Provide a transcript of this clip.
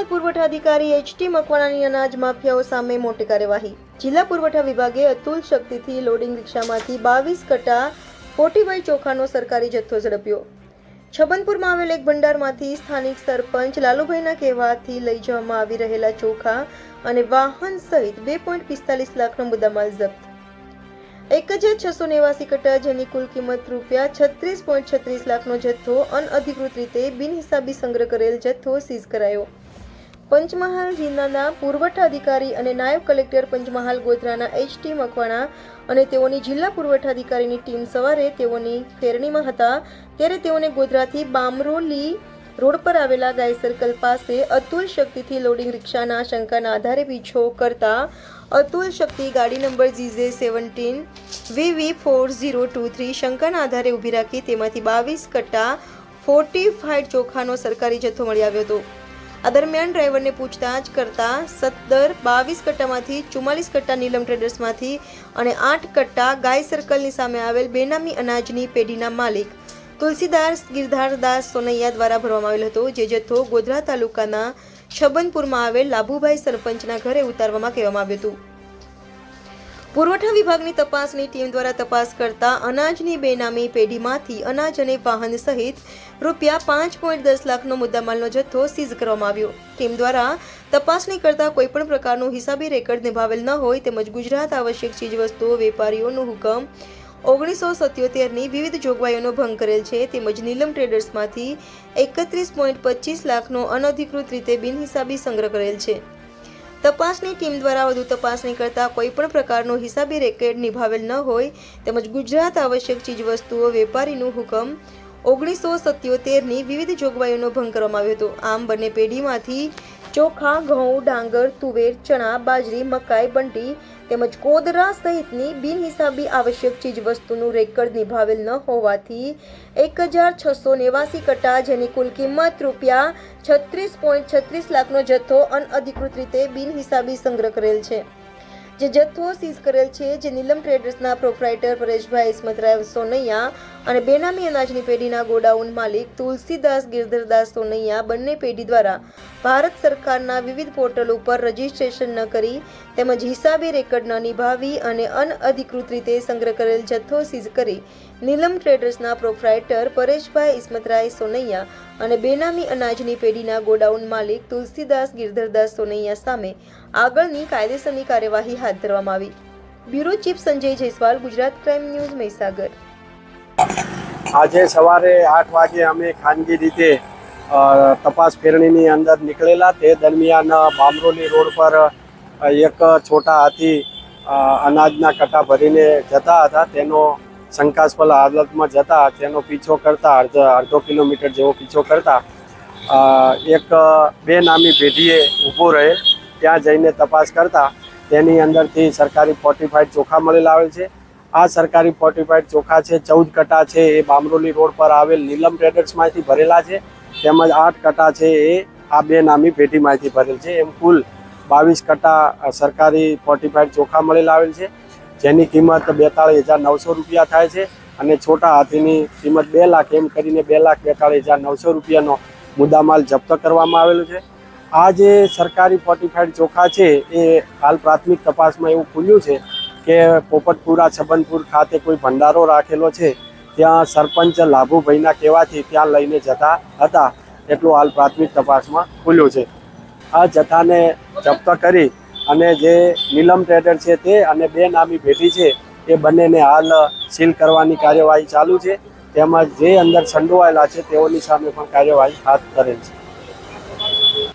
પંચમહાલ પુરવઠા અધિકારી એચટી મકવાણાની અનાજ માફિયાઓ સામે મોટી કાર્યવાહી. જિલ્લા પુરવઠા વિભાગે અતુલ શક્તિથી લોડિંગ રિક્ષામાંથી બાવીસ કટા ફોર્ટીવાઈ ચોખાનો સરકારી જથ્થો ઝડપ્યો. છબનપુરમાં આવેલ એક ભંડારમાંથી સ્થાનિક સરપંચ લાલુભાઈના કહેવાથી લઈ જવામાં આવી રહેલા ચોખા અને વાહન સહિત બે પોઈન્ટ પિસ્તાલીસ લાખનો મુદ્દામાલ જપ્ત. એક હજાર છસો નેવાસી કટા જેની કુલ કિંમત રૂપિયા છત્રીસ પોઈન્ટ છત્રીસ લાખનો જથ્થો અનઅધિકૃત રીતે બિનહિસાબી સંગ્રહ કરેલ જથ્થો સીઝ કરાયો. પંચમહાલ જિલ્લાના પુરવઠા અધિકારી અને નાયબ કલેક્ટર પંચમહાલ ગોધરાના એચ ટી મકવાણા અને તેઓની જિલ્લા પુરવઠા અધિકારીની ટીમ સવારે તેઓની ફેરણીમાં હતા. ત્યારે તેઓને ગોધરાથી બામરોલી રોડ પર આવેલા ગાય સર્કલ પાસે અતુલ શક્તિથી લોડિંગ રિક્ષાના શંકાના આધારે પીછો કરતા અતુલ શક્તિ ગાડી number GJ seventeen VV four zero two three શંકાના આધારે ઊભી રાખી તેમાંથી બાવીસ કટ્ટા ફોર્ટી ફાઇવ ચોખાનો સરકારી જથ્થો મળી આવ્યો હતો. આ દરમિયાન ડ્રાઈવરને પૂછતાછ કરતા સત્તર બાવીસ કટ્ટામાંથી ચુમ્માલીસ કટ્ટા નીલમ ટ્રેડર્સમાંથી અને આઠ કટ્ટા ગાય સર્કલની સામે આવેલ બેનામી અનાજની પેઢીના માલિક તુલસીદાસ ગિરધારદાસ સોનૈયા દ્વારા ભરવામાં આવેલ હતો, જે જથ્થો ગોધરા તાલુકાના છબનપુરમાં આવેલ લાભુભાઈ સરપંચના ઘરે ઉતારવામાં કહેવામાં આવ્યું હતું. પુરવઠા વિભાગની તપાસની ટીમ દ્વારા તપાસ કરતા અનાજની બેનામી પેઢીમાંથી અનાજ અને વાહન સહિત રૂપિયા પાંચ પોઈન્ટ દસ લાખનો મુદ્દામાલનો જથ્થો સીઝ કરવામાં આવ્યો. ટીમ દ્વારા તપાસણી કરતા કોઈપણ પ્રકારનું હિસાબી રેકર્ડ નિભાવેલ ન હોય તેમજ ગુજરાત આવશ્યક ચીજવસ્તુઓ, વેપારીઓનો હુકમ ઓગણીસો સત્યોતેરની વિવિધ જોગવાઈઓનો ભંગ કરેલ છે તેમજ નીલમ ટ્રેડર્સમાંથી એકત્રીસ પોઈન્ટ પચીસ લાખનો અનધિકૃત રીતે બિનહિસાબી સંગ્રહ કરેલ છે. તપાસની ટીમ દ્વારા વધુ તપાસણી કરતા કોઈપણ પ્રકારનો હિસાબી રેકેટ નિભાવેલ ન હોય તેમજ ગુજરાત આવશ્યક ચીજવસ્તુઓ વેપારીનું હુકમ ઓગણીસો સત્યોતેરની વિવિધ જોગવાઈઓનો ભંગ કરવામાં આવ્યો હતો. આમ બંને પેઢીમાંથી ચોખા, ઘઉં, ડાંગર, તુવેર, ચણા, બાજરી, મકાઈ, બંટી તેમજ કોદરા સહિતની બિનહિસાબી આવશ્યક ચીજવસ્તુનું રેકર્ડ નિભાવેલ ન હોવાથી એક હજાર છસો નેવાસી કટ્ટા જેની કુલ કિંમત રૂપિયા છત્રીસ પોઈન્ટ છત્રીસ લાખનો જથ્થો અનઅધિકૃત રીતે બિનહિસાબી સંગ્રહ કરેલ છે. જે જથ્થો સીઝ કરેલ છે, જે નીલમ ટ્રેડર્સના પ્રોપ્રાઇટર પરેશભાઈ ઇસ્મતરાય સોનૈયા અને બેનામી અનાજની પેઢીના ગોડાઉન માલિક તુલસીદાસ ગિરધરદાસ સોનૈયા બંને પેઢી દ્વારા ભારત સરકારના વિવિધ પોર્ટલ ઉપર રજીસ્ટ્રેશન ન કરી, તેમજ હિસાબી રેકર્ડ ન નિભાવી અને અનઅધિકૃત રીતે સંગ્રહ કરેલ જથ્થો સીઝ કરી નીલમ ટ્રેડર્સના પ્રોપ્રાઇટર પરેશભાઈ ઇસ્મતરાય સોનૈયા અને બેનામી અનાજની પેઢીના ગોડાઉન માલિક તુલસીદાસ ગિરધરદાસ સોનૈયા સામે આગળની કાયદેસરની કાર્યવાહી હાથ ધરવામાં આવી. Bureau chief Sanjay Jaiswal, Gujarat crime news, Mahisagar. આજે સવારે આઠ વાગે અમે ખાનગી રીતે તપાસ ફેરણીની અંદર નીકળેલા. તે દરમિયાન બામરોલી રોડ પર એક છોટા હાથી અનાજના કટા ભરીને જતા હતા. તેનો શંકાસ્પદ હાલતમાં જતા તેનો પીછો કરતા અડધો અડધો કિલોમીટર જેવો પીછો કરતા એક, બે નામી પેઢીએ ઊભો રહે, ત્યાં જઈને તપાસ કરતા, તેની અંદરથી સરકારી ફોર્ટિફાઈડ ચોખા મળેલા આવેલ છે. આ સરકારી ફોર્ટિફાઈડ ચોખા છે, ચૌદ કટા છે, એ બામરોલી રોડ પર આવેલ નીલમ ટ્રેડર્સમાંથી ભરેલા છે. તેમજ આઠ કટા છે, એ આ બે નામી પેઢીમાંથી ભરેલ છે. એમ કુલ બાવીસ કટા સરકારી ફોર્ટિફાઈડ ચોખા મળેલા આવેલ છે. જેની કિંમત બેતાળીસ હજાર નવસો રૂપિયા થાય છે અને છોટા હાથીની કિંમત બે લાખ એમ કરીને બે લાખ બેતાળીસ હજાર નવસો રૂપિયાનો મુદ્દામાલ જપ્ત કરવામાં આવેલો છે. આ જે સરકારી ફોર્ટિફાઈડ ચોખા છે, એ હાલ પ્રાથમિક તપાસમાં એવું ખુલ્યું છે કે પોપટપુરા, છબનપુર ખાતે કોઈ ભંડારો રાખેલો છે, ત્યાં સરપંચ લાભુભાઈના કહેવાથી ત્યાં લઈને જતા હતા, એટલું હાલ પ્રાથમિક તપાસમાં ખુલ્યું છે. આ જથ્થાને જપ્ત કરી અને જે નીલમ ટ્રેડર છે તે અને બે નામી ભેટી છે, એ બંનેને હાલ સીલ કરવાની કાર્યવાહી ચાલુ છે. તેમજ જે અંદર સંડોવાયેલા છે, તેઓની સામે પણ કાર્યવાહી હાથ ધરેલ છે.